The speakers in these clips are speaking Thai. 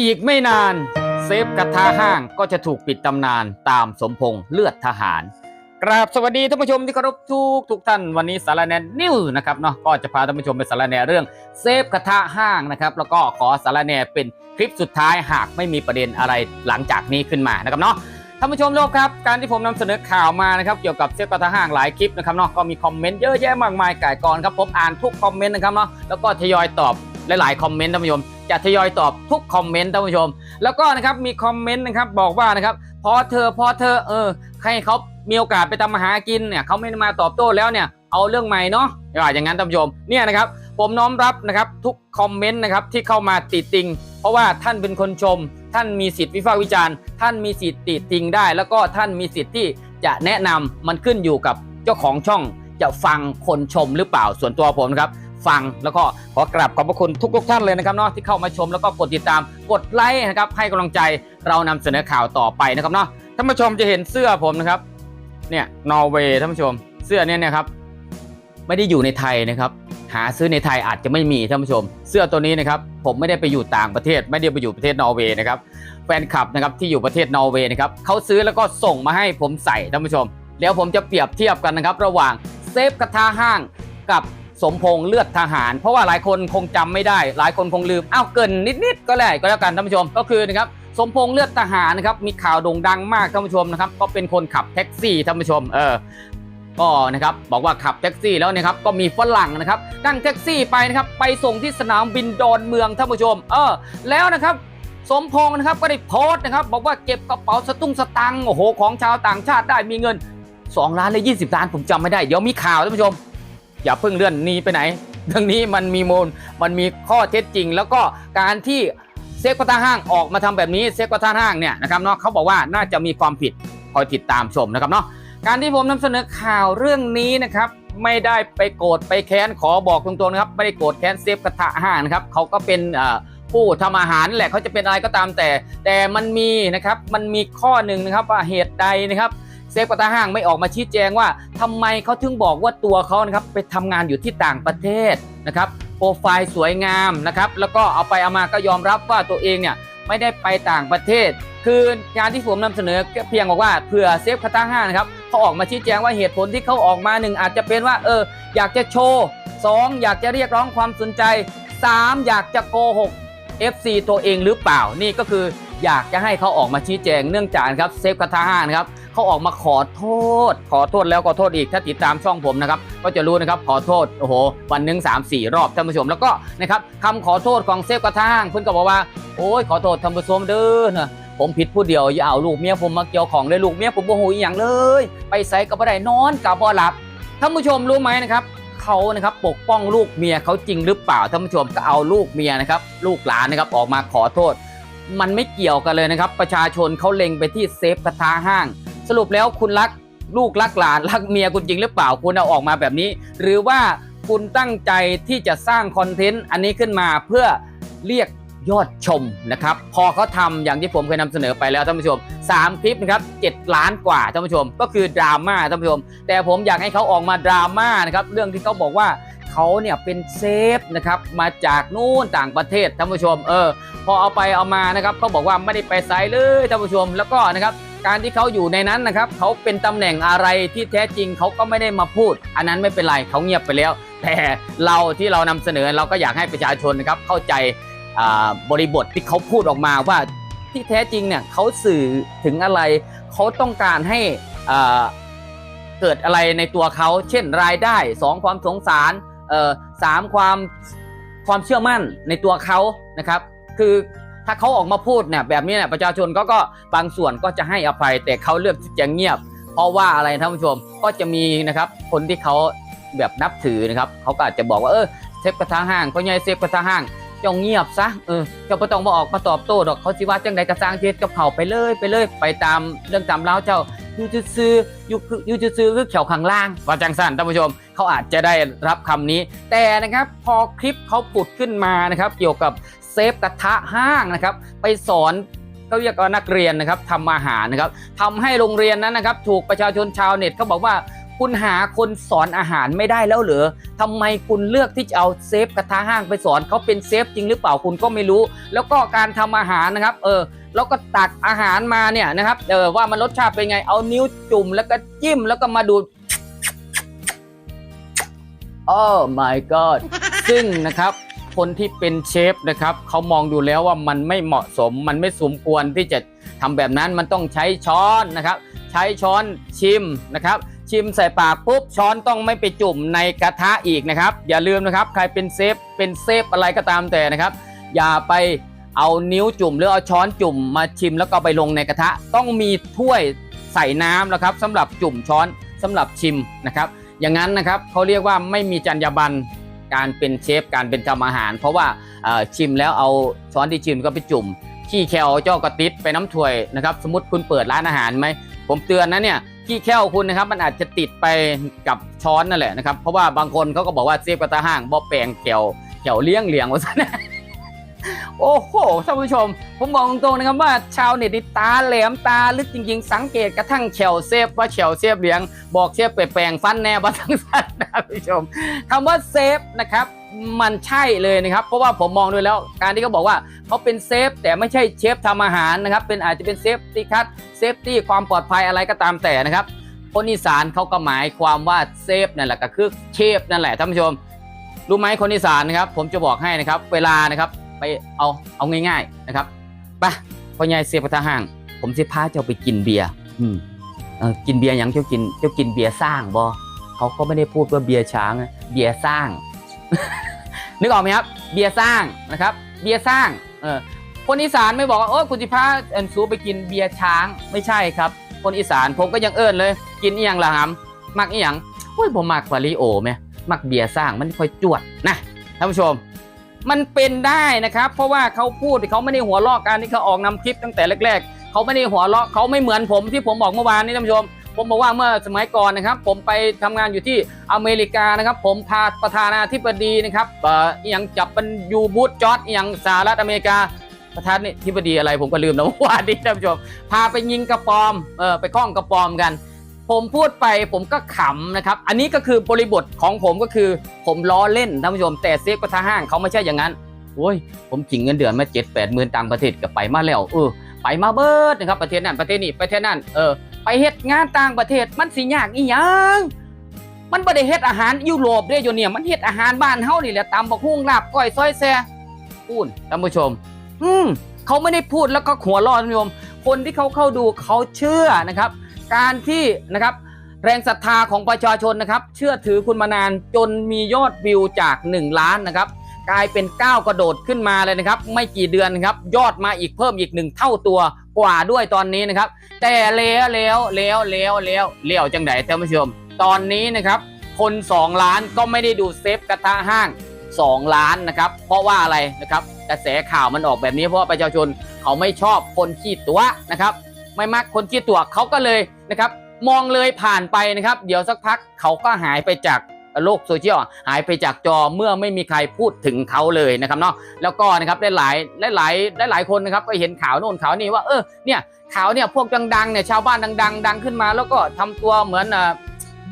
อีกไม่นาน เซฟกระทะห้างก็จะถูกปิดตำนานตามสมพงษ์เลือดทหาร กราบสวัสดีท่านผู้ชมที่เคารพทุกทุกท่านวันนี้สารแหนนิวนะครับเนาะก็จะพาท่านผู้ชมไปสารแนเรื่องเซฟกระทะห้างนะครับแล้วก็ขอสารแนเป็นคลิปสุดท้ายหากไม่มีประเด็นอะไรหลังจากนี้ขึ้นมานะครับเนาะท่านผู้ชมทุกครับ การที่ผมนำเสนอข่าวมานะครับเกี่ยวกับเซฟกระทะห้างหลายคลิปนะครับเนาะก็มีคอมเมนต์เยอะแยะมากมายก่ายกองครับผมอ่านทุกคอมเมนต์นะครับเนาะแล้วก็ทยอยตอบหลายๆคอมเมนต์ท่านผู้ชม จะทยอยตอบทุกคอมเมนต์ท่านผู้ชม แล้วก็นะครับมีคอมเมนต์นะครับบอกว่านะครับพอเธอพอเธอเออให้เขามีโอกาสไปทำมาหากินเนี่ยเขาไม่มาตอบโต้แล้วเนี่ยเอาเรื่องใหม่เนาะอย่างนั้นท่านผู้ชมเนี่ยนะครับผมน้อมรับนะครับทุกคอมเมนต์นะครับที่เข้ามาติดติง เพราะว่าท่านเป็นคนชม ท่านมีสิทธิ์วิพากษ์วิจารณ์ ท่านมีสิทธิ์ติดติงได้ แล้วก็ท่านมีสิทธิ์ที่จะแนะนำมันขึ้นอยู่กับเจ้าของช่องจะฟังคนชมหรือเปล่าส่วนตัวผมนะครับ ฟัง แล้วก็ขอกราบขอบพระคุณทุกๆท่านเลยนะครับเนาะที่เข้ามาชมแล้วก็กดติดตามกดไลค์นะครับให้กำลังใจเรานำเสนอข่าวต่อไปนะครับเนาะท่านผู้ชมจะเห็นเสื้อผมนะครับเนี่ยนอร์เวย์ท่านผู้ชม เสื้อเนี่ยนะครับไม่ได้อยู่ในไทยนะครับหาซื้อในไทยอาจจะไม่มีท่านผู้ชม เสื้อตัวนี้นะครับผมไม่ได้ไปอยู่ต่างประเทศ ไม่ได้ไปอยู่ประเทศนอร์เวย์นะครับแฟนคลับนะครับที่อยู่ประเทศนอร์เวย์นะครับเขาซื้อแล้วก็ส่งมาให้ผมใส่ท่านผู้ชมเดี๋ยวผมจะเปรียบเทียบกันนะครับ ระหว่างเซฟกระทะห้างกับ สมพงษ์เลือดทหาร เพราะว่าหลายคนคงจำไม่ได้ หลายคนคงลืมอ้าวเกินนิดๆก็แล้วก็แล้วกันท่านผู้ชมก็คือนะครับสมพงษ์เลือดทหารนะครับมีข่าวโด่งดังมากท่านผู้ชมนะครับก็เป็นคนขับแท็กซี่ท่านผู้ชมเออก็นะครับบอกว่าขับแท็กซี่แล้วนะครับก็มีฝรั่งนะครับนั่งแท็กซี่ไปนะครับไปส่งที่สนามบินดอนเมืองท่านผู้ชม เออแล้วนะครับสมพงษ์นะครับก็ได้โพสต์นะครับบอกว่าเก็บกระเป๋าสตุ้งสตังโอ้โหของชาวต่างชาติได้มีเงิน 2 ล้านเลย20 ล้านผมจำไม่ได้ เดี๋ยวมีข่าวท่านผู้ชม อย่าเพิ่งเลื่อนนี้ไปไหนเรื่องนี้มันมีมูลมันมีข้อเท็จจริง แล้วก็การที่เซฟกระทะห้างออกมาทำแบบนี้เซฟกระทะห้างเนี่ยนะครับเนาะเขาบอกว่าน่าจะมีความผิดคอยติดตามชมนะครับเนาะการที่ผมนำเสนอข่าวเรื่องนี้นะครับไม่ได้ไปโกรธไปแค้นขอบอกตรงๆนะครับไม่ได้โกรธแค้นเซฟกระทะห้างนะครับเขาก็เป็นผู้ทำอาหารแหละเขาจะเป็นอะไรก็ตามแต่ แต่มันมีนะครับมันมีข้อหนึ่งนะครับว่าเหตุใดนะครับ ฟกระทะห้างไม่ออกมาชี้แจงว่าทำไมเขาถึงบอกว่าตัวเขานะครับไปทำงานอยู่ที่ต่างประเทศนะครับโปรไฟล์สวยงามนะครับแล้วก็เอาไปเอามาก็ยอมรับว่าตัวเองเนี่ยไม่ได้ไปต่างประเทศ คืองานที่ผมนำเสนอเพียงบอกว่าเผื่อเซฟกระทะห้างนะครับเขาออกมาชี้แจงว่าเหตุผลที่เขาออกมาหนึ่งอาจจะเป็นว่าเอออยากจะโชว์สองอยากจะเรียกร้องความสนใจสามอยากจะโกหก FC ตัวเองหรือเปล่านี่ก็คืออยากจะให้เขาออกมาชี้แจงเนื่องจากครับเซฟกระทะห้างนะครับ เขาออกมาขอโทษ ขอโทษแล้วขอโทษอีกถ้าติดตามช่องผมนะครับก็จะรู้นะครับขอโทษโอ้โหวันหนึ่งสามสี่รอบท่านผู้ชมแล้วก็นะครับคำขอโทษของเซฟกระทะห้างเพิ่นก็บอกว่าโอ้ยขอโทษท่านผู้ชมเด้อนะผมผิดผู้เดียวอย่าเอาลูกเมียผมมาเกี่ยวของเลยลูกเมียผมโมโหอย่างเลย ไปใส่กับบ่ได้นอนกับบ่หลับท่านผู้ชมรู้ไหมนะครับเขานะครับปกป้องลูกเมียเขาจริงหรือเปล่าท่านผู้ชมก็เอาลูกเมียนะครับลูกหลานนะครับออกมาขอโทษ มันไม่เกี่ยวกันเลยนะครับ ประชาชนเขาเล็งไปที่เซฟกระทะห้าง สรุปแล้วคุณรักลูกรักหลานรักเมียคุณจริงหรือเปล่าคุณเอาออกมาแบบนี้ หรือว่าคุณตั้งใจที่จะสร้างคอนเทนต์อันนี้ขึ้นมาเพื่อเรียกยอดชมนะครับ พอเขาทำอย่างที่ผมเคยนำเสนอไปแล้วท่านผู้ชม 3 คลิปนะครับ 7 ล้านกว่าท่านผู้ชม ก็คือดราม่าท่านผู้ชม แต่ผมอยากให้เขาออกมาดราม่านะครับ เรื่องที่เขาบอกว่าเขาเนี่ยเป็นเซฟนะครับมาจากนู่นต่างประเทศท่านผู้ชมเออพอเอาไปเอามานะครับเขาบอกว่าไม่ได้ไปไซส์เลยท่านผู้ชมแล้วก็นะครับ การที่เขาอยู่ในนั้นนะครับเขาเป็นตำแหน่งอะไรที่แท้จริงเขาก็ไม่ได้มาพูด อันนั้นไม่เป็นไรเขาเงียบไปแล้ว แต่เราที่เรานำเสนอเราก็อยากให้ประชาชนนะครับเข้าใจาบริบทที่เขาพูดออกมาว่าที่แท้จริงเนี่ยเขาสื่อถึงอะไรเขาต้องการให้เกิดอะไรในตัวเขาเช่นรายได้สองความสงสารสามความความเชื่อมั่นในตัวเขานะครับ คือ ถ้าเขาออกมาพูดเนี่ยแบบนี้เนี่ยประชาชนก็ก็บางส่วนก็จะให้อภัย แต่เขาเลือกที่จะเงียบ เพราะว่าอะไรท่านผู้ชมก็จะมีนะครับคนที่เขาแบบนับถือนะครับเขาก็อาจจะบอกว่าเออเซฟกระทะห้างเขาใหญ่เซฟกระทะห้างเจ้าเงียบซะเออเจ้าไม่ต้องมาออกมาตอบโต้ดอกเขาสิว่าจังใดกระสร้างเทศกับเขาไปเลยไปเลยไปตามเรื่องตามเล้าวเจ้ายูจะซื้อยูคือยูจะซื้อคือเขียวข้างล่างว่าจังสั้นท่านผู้ชมเขาอาจจะได้รับคำนี้ แต่นะครับพอคลิปเขาปุดขึ้นมานะครับ เกี่ยวกับ เซฟกระทะห้างนะครับ ไปสอนเขาเรียกว่านักเรียนนะครับทำอาหารนะครับทำให้โรงเรียนนั้นนะครับ ถูกประชาชนชาวเน็ตเขาบอกว่าคุณหาคนสอนอาหารไม่ได้แล้วเหรอทำไมคุณเลือกที่จะเอาเซฟกระทะห้างไปสอนเขาเป็นเซฟจริงหรือเปล่าคุณก็ไม่รู้ แล้วก็การทำอาหารนะครับ เออแล้วก็ตักอาหารมาเนี่ยนะครับเออว่ามันรสชาติเป็นไงเอานิ้วจุ่มแล้วก็จิ้มแล้วก็มาดูโอ้ my god ซึ่งนะครับ คนที่เป็นเชฟนะครับเขามองดูแล้วว่ามันไม่เหมาะสม มันไม่สมควรที่จะทำแบบนั้นมันต้องใช้ช้อนนะครับ ใช้ช้อนชิมนะครับ ชิมใส่ปากปุ๊บช้อนต้องไม่ไปจุ่มในกระทะอีกนะครับ อย่าลืมนะครับใครเป็นเซฟเป็นเซฟอะไรก็ตามแต่นะครับ อย่าไปเอานิ้วจุ่มหรือเอาช้อนจุ่มมาชิมแล้วก็ไปลงในกระทะ ต้องมีถ้วยใส่น้ำนะครับสำหรับจุ่มช้อนสำหรับชิมนะครับ อย่างนั้นนะครับเขาเรียกว่าไม่มีจรรยาบรรณ การเป็นเชฟการเป็นทำอาหาร เพราะว่าชิมแล้วเอาช้อนที่ชิมก็ไปจุ่มขี้แคลเจ้ากระติดไปน้ำถ้วยนะครับสมมติคุณเปิดร้านอาหารไหมผมเตือนนะเนี่ยขี้แคลคุณนะครับมันอาจจะติดไปกับช้อนนั่นแหละนะครับเพราะว่าบางคนเขาก็บอกว่าเซฟกระตาห้างบ่แปลงแคลแคลเลี้ยงเหลียงว่าซะนะ โอ้โหท่านผู้ชม ผมบอกตรงๆนะครับว่าชาวเน็ตนี่ตาแหลมตาลึกจริงๆ สังเกตกระทั่งเฉวเซฟว่าเฉวเซฟเหลียง บอกเชฟไปแปลงฟันแน่ว่าทั้งสั้นนะท่านผู้ชมคำว่าเซฟนะครับมันใช่เลยนะครับ เพราะว่าผมมองดูแล้วการที่เขาบอกว่าเขาเป็นเซฟ แต่ไม่ใช่เชฟทำอาหารนะครับ เป็นอาจจะเป็นเซฟตี้คัทเซฟตี้ความปลอดภัยอะไรก็ตามแต่นะครับคนอีสานเขาก็หมายความว่าเซฟนั่นแหละก็คือเชฟนั่นแหละท่านผู้ชม รู้ไหมคนอีสานนะครับ ผมจะบอกให้นะครับ เวลานะครับ ไปเอาเอาง่าย ๆนะครับไปพ่อใหญ่เสียประทาห้าง ผมสิพาเจ้าไปกินเบียร์อืมเออกินเบียร์ยังเจ้ากินเจ้ากินเบียร์สร้างบอเขาก็ไม่ได้พูดว่าเบียร์ช้างเบียร์สร้าง นึกออกไหมครับ เบียร์สร้างนะครับ เบียร์สร้างเออคนอีสานไม่บอกว่าโอ้คุณสิพาเอ็นซูไปกินเบียร์ช้างไม่ใช่ครับ คนอีสานผมก็ยังเอิ้นเลย กินอีหยังละหำมักอีหยังโอ้ยผมมักฟาริโอไหมมักเบียร์สร้างมันค่อยจวดนะท่านผู้ชม มันเป็นได้นะครับ เพราะว่าเขาพูดเขาไม่ได้หัวลอกการที่เขาออกนำคลิปตั้งแต่แรก ๆเขาไม่ได้หัวลอกเขาไม่เหมือนผมที่ผมบอกเมื่อวานนี้ท่านผู้ชมผมบอกว่าเมื่อสมัยก่อนนะครับ ผมไปทำงานอยู่ที่อเมริกานะครับ ผมพาประธานาธิบดีนะครับเอ่ออหยังจับเป็นยูบูธจอร์ดอหยังสหรัฐอเมริกาประธานาธิบดีอะไรผมก็ลืมแล้วเมื่อวานนี้ท่านผู้ชมพาไปยิงกระปอมเออไปคล้องกระปอมกัน ผมพูดไปผมก็ขำนะครับ อันนี้ก็คือบริบทของผมก็คือ ผมล้อเล่นท่านผู้ชม แต่เซฟกระทะห้างเขาไม่ใช่อย่างนั้นโอ้ยผมจิงเงินเดือนมาเจ็ดแปดหมื่นต่างประเทศก็ไปมาแล้วเออไปมาเบิดนะครับประเทศนั้นประเทศนี้ประเทศนั้นเออไปเฮ็ดงานต่างประเทศมันสิยากอีหยังมันบ่ได้เฮ็ดอาหารยุโรปเด้อยู่เนี่ยมันเฮ็ดอาหารบ้านเฮานี่แหละตำบักหุ่งลาบก้อยซอยแซ่พูดท่านผู้ชม อืมเขาไม่ได้พูดแล้วก็หัวร้อนท่านผู้ชมคนที่เขาเข้าดูเขาเชื่อนะครับ การที่นะครับแรงศรัทธาของประชาชนนะครับ เชื่อถือคุณมานานจนมียอดวิวจาก 1 ล้านนะครับ กลายเป็นก้าวกระโดดขึ้นมาเลยนะครับ ไม่กี่เดือนนะครับยอดมาอีกเพิ่มอีกหนึ่งเท่าตัวกว่าด้วยตอนนี้นะครับ แต่แล้วแล้วแล้วแล้วแล้วแล้วจังไดท่านผู้ชม ตอนนี้นะครับ คน 2 ล้านก็ไม่ได้ดูเซฟกระทะห้าง 2 ล้านนะครับ เพราะว่าอะไรนะครับกระแสข่าวมันออกแบบนี้เพราะว่าประชาชนเขาไม่ชอบคนขี้ตัวนะครับ ไม่มักคนขี้ตัวเขาก็เลยนะครับ มองเลยผ่านไปนะครับ เดี๋ยวสักพักเขาก็หายไปจากโลกโซเชียลหายไปจากจอเมื่อไม่มีใครพูดถึงเขาเลยนะครับเนาะแล้วก็นะครับได้หลายได้หลายได้หลายคนนะครับก็เห็นข่าวโน่นข่าวนี่ว่าเออเนี่ยข่าวเนี่ยพวกดังๆเนี่ยชาวบ้านดัง ๆ ดังขึ้นมา แล้วก็ทำตัวเหมือนเออ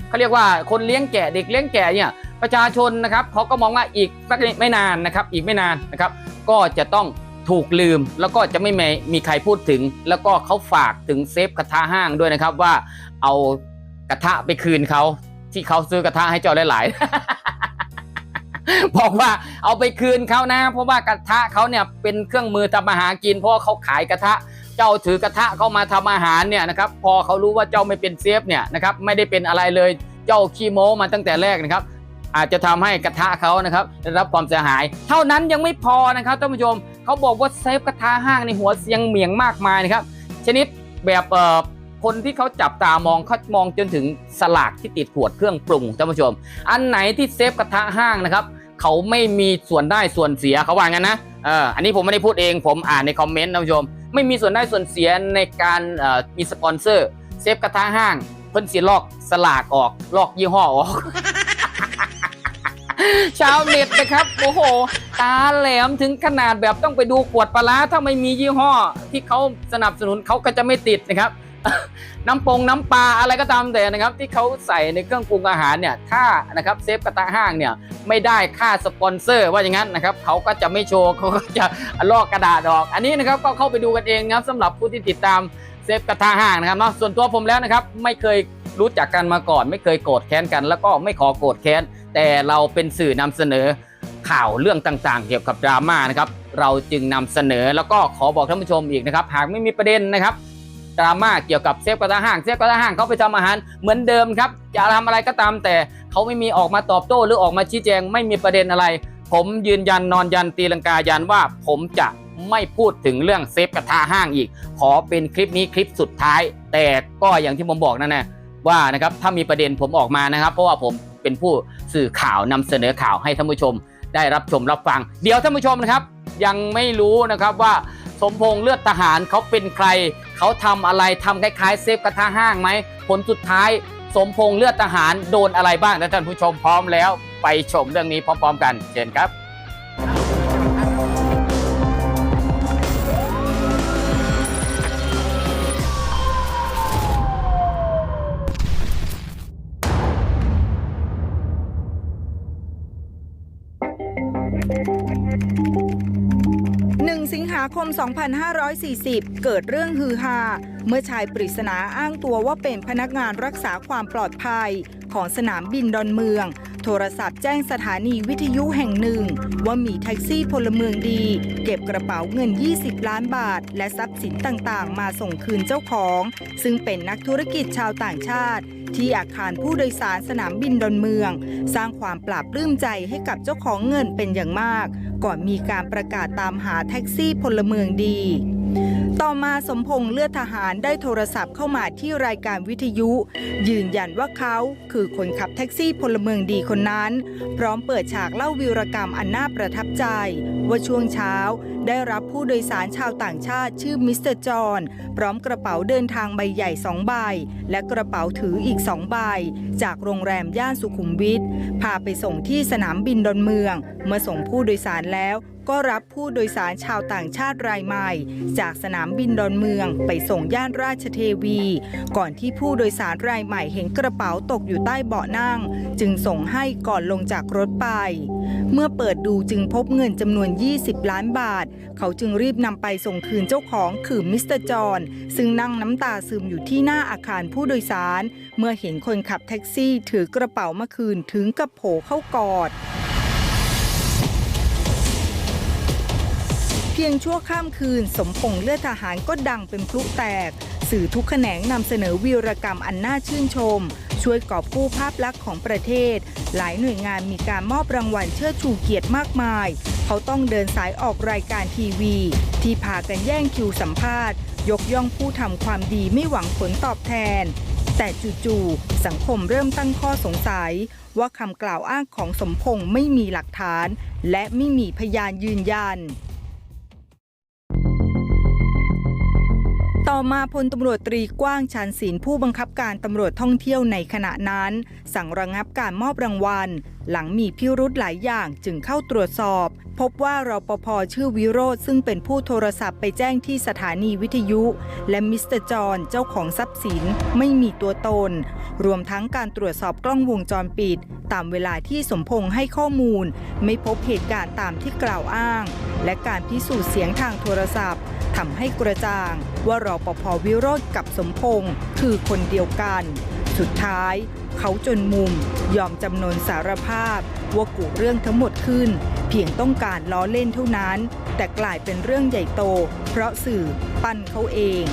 เขาเรียกว่าคนเลี้ยงแกะเด็กเลี้ยงแกะเนี่ยประชาชนนะครับเขาก็มองว่าอีกสักไม่นานนะครับ อีกไม่นานนะครับ ก็จะต้อง ถูกลืมแล้วก็จะไม่มีใครพูดถึง แล้วก็เขาฝากถึงเซฟกระทะห้างด้วยนะครับว่าเอากระทะไปคืนเขาที่เขาซื้อกระทะให้เจ้าหลายๆบอกว่าเอาไปคืนเขานะ เพราะว่ากระทะเขาเนี่ยเป็นเครื่องมือทำอาหารกิน เพราะเขาขายกระทะเจ้าถือกระทะเข้ามาทำอาหารเนี่ยนะครับพอเขารู้ว่าเจ้าไม่เป็นเซฟเนี่ยนะครับไม่ได้เป็นอะไรเลยเจ้าขี้โม้มาตั้งแต่แรกนะครับ อาจจะทำให้กระทะเขานะครับได้รับความเสียหาย เท่านั้นยังไม่พอนะครับท่านผู้ชม เขาบอกว่าเซฟกระทะห้างในหัวเสียงเหมียงมากมายนะครับ ชนิดแบบเอ่อคนที่เขาจับตามองเขามองจนถึงสลากที่ติดขวดเครื่องปรุงท่านผู้ชม อันไหนที่เซฟกระทะห้างนะครับเขาไม่มีส่วนได้ส่วนเสียเขาว่างั้นนะเอออันนี้ผมไม่ได้พูดเองผมอ่านในคอมเมนต์ท่านผู้ชม ไม่มีส่วนได้ส่วนเสียในการมีสปอนเซอร์เซฟกระทะห้างเพิ่นสิลอกสลากออกลอกยี่ห้อออก ชาวเน็ตนะครับโอ้โห ตาแหลมถึงขนาดแบบต้องไปดูขวดปลาร้าถ้าไม่มียี่ห้อ ที่เขาสนับสนุนเขาก็จะไม่ติดนะครับ น้ำปงน้ำปลาอะไรก็ตามแต่นะครับ ที่เขาใส่ในเครื่องปรุงอาหารเนี่ยถ้านะครับเซฟกระทะห้างเนี่ยไม่ได้ค่าสปอนเซอร์ว่าอย่างนั้นนะครับเขาก็จะไม่โชว์เขาก็จะลอกกระดาษออก อันนี้นะครับก็เข้าไปดูกันเองนะครับสำหรับผู้ที่ติดตามเซฟกระทะห้างนะครับเนาะส่วนตัวผมแล้วนะครับ ไม่เคยรู้จักกันมาก่อน ไม่เคยโกรธแค้นกัน แล้วก็ไม่ขอโกรธแค้น แต่เราเป็นสื่อนำเสนอข่าวเรื่องต่างๆ เกี่ยวกับดราม่านะครับ เราจึงนำเสนอแล้วก็ขอบอกท่านผู้ชมอีกนะครับ หากไม่มีประเด็นนะครับดราม่าเกี่ยวกับเซฟกระทะห้างเซฟกระทะห้างเขาไปทำอาหารเหมือนเดิมครับจะทำอะไรก็ตามแต่เขาไม่มีออกมาตอบโต้หรือออกมาชี้แจงไม่มีประเด็นอะไร ผมยืนยันนอนยันตีลังกายันว่า ผมจะไม่พูดถึงเรื่องเซฟกระทะห้างอีก ขอเป็นคลิปนี้คลิปสุดท้าย แต่ก็อย่างที่ผมบอกนั่นแหละว่านะครับถ้ามีประเด็นผมออกมานะครับ เพราะว่าผม เป็นผู้สื่อข่าวนำเสนอข่าวให้ท่านผู้ชม ได้รับชมรับฟัง เดี๋ยวท่านผู้ชมนะครับ ยังไม่รู้นะครับว่าสมพงษ์เลือดทหารเขาเป็นใคร เขาทำอะไรทำคล้ายๆเซฟกระทะห้างไหมผลสุดท้าย สมพงษ์เลือดทหารโดนอะไรบ้างนะท่านผู้ชมพร้อมแล้ว ไปชมเรื่องนี้พร้อม ๆ กันเชิญครับาคม 2540 เกิดเรื่องฮือฮาเมื่อชายปริศนาอ้างตัวว่าเป็นพนักงานรักษาความปลอดภัยของสนามบินดอนเมือง โทรศัพท์แจ้งสถานีวิทยุแห่งหนึ่ง ว่ามีแท็กซี่พลเมืองดี เก็บกระเป๋าเงิน 20 ล้านบาท และทรัพย์สินต่างๆ มาส่งคืนเจ้าของ ซึ่งเป็นนักธุรกิจชาวต่างชาติ ที่อาคารผู้โดยสารสนามบินดอนเมือง สร้างความปราบปลื้มใจให้กับเจ้าของเงินเป็นอย่างมาก ก่อนมีการประกาศตามหาแท็กซี่พลเมืองดี ต่อมาสมพงษ์เลือดทหารได้โทรศัพท์เข้ามาที่รายการวิทยุ ยืนยันว่าเขาคือคนขับแท็กซี่พลเมืองดีคนนั้น พร้อมเปิดฉากเล่าวีรกรรมอันน่าประทับใจ ว่าช่วงเช้าได้รับผู้โดยสารชาวต่างชาติชื่อมิสเตอร์จอห์นพร้อมกระเป๋าเดินทางใบใหญ่สองใบ และกระเป๋าถืออีกสองใบ จากโรงแรมย่านสุขุมวิทพาไปส่งที่สนามบินดอนเมือง เมื่อส่งผู้โดยสารแล้ว ก็รับผู้โดยสารชาวต่างชาติรายใหม่ จากสนามบินดอนเมืองไปส่งย่านราชเทวี ก่อนที่ผู้โดยสารรายใหม่เห็นกระเป๋าตกอยู่ใต้เบาะนั่ง จึงส่งให้ก่อนลงจากรถไป เมื่อเปิดดูจึงพบเงินจำนวน 20 ล้านบาท เขาจึงรีบนำไปส่งคืนเจ้าของคือมิสเตอร์จอห์นซึ่งนั่งน้ำตาซึมอยู่ที่หน้าอาคารผู้โดยสาร เมื่อเห็นคนขับแท็กซี่ถือกระเป๋ามาคืนถึงกับโผเข้ากอด เพียงชั่วข้ามคืน สมพงษ์เลือดทหารก็ดังเป็นพลุแตก สื่อทุกแขนงนำเสนอวีรกรรมอันน่าชื่นชม ช่วยกอบกู้ภาพลักษณ์ของประเทศ หลายหน่วยงานมีการมอบรางวัลเชิดชูเกียรติมากมาย เขาต้องเดินสายออกรายการทีวี ที่พากันแย่งคิวสัมภาษณ์ ยกย่องผู้ทำความดีไม่หวังผลตอบแทน แต่จู่ๆสังคมเริ่มตั้งข้อสงสัย ว่าคำกล่าวอ้างของสมพงษ์ไม่มีหลักฐาน และไม่มีพยานยืนยัน ต่อมาพลตำรวจตรีกว้างชันศิลผู้บังคับการตำรวจท่องเที่ยวในขณะนั้น สั่งระงับการมอบรางวัล หลังมีพิรุธหลายอย่างจึงเข้าตรวจสอบ พบว่ารปภชื่อวิโรธซึ่งเป็นผู้โทรศัพท์ไปแจ้งที่สถานีวิทยุ และมิสเตอร์จอห์นเจ้าของทรัพย์สินไม่มีตัวตน รวมทั้งการตรวจสอบกล้องวงจรปิด ตามเวลาที่สมพงษ์ให้ข้อมูล ไม่พบเหตุการณ์ตามที่กล่าวอ้าง และการพิสูจน์เสียงทางโทรศัพท์ ทำให้กระจ่างว่ารอปภวิโรธกับสมพงศ์คือคนเดียวกัน สุดท้าย เขาจนมุมยอมจำนนสารภาพว่ากุเรื่องทั้งหมดขึ้น เพียงต้องการล้อเล่นเท่านั้น แต่กลายเป็นเรื่องใหญ่โต เพราะสื่อปั้นเขาเอง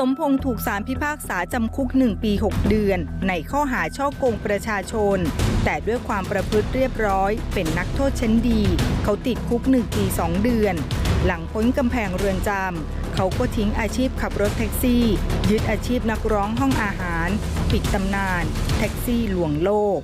สมพงษ์ถูกสารพิพากษาจำคุก 1 ปี 6 เดือน ในข้อหาช่อโกงประชาชน แต่ด้วยความประพฤติเรียบร้อย เป็นนักโทษชั้นดี เขาติดคุก 1 ปี 2 เดือน หลังพ้นกำแพงเรือนจำเขาก็ทิ้งอาชีพขับรถแท็กซี่ ยึดอาชีพนักร้องห้องอาหาร ปิดตำนาน แท็กซี่ลวงโลก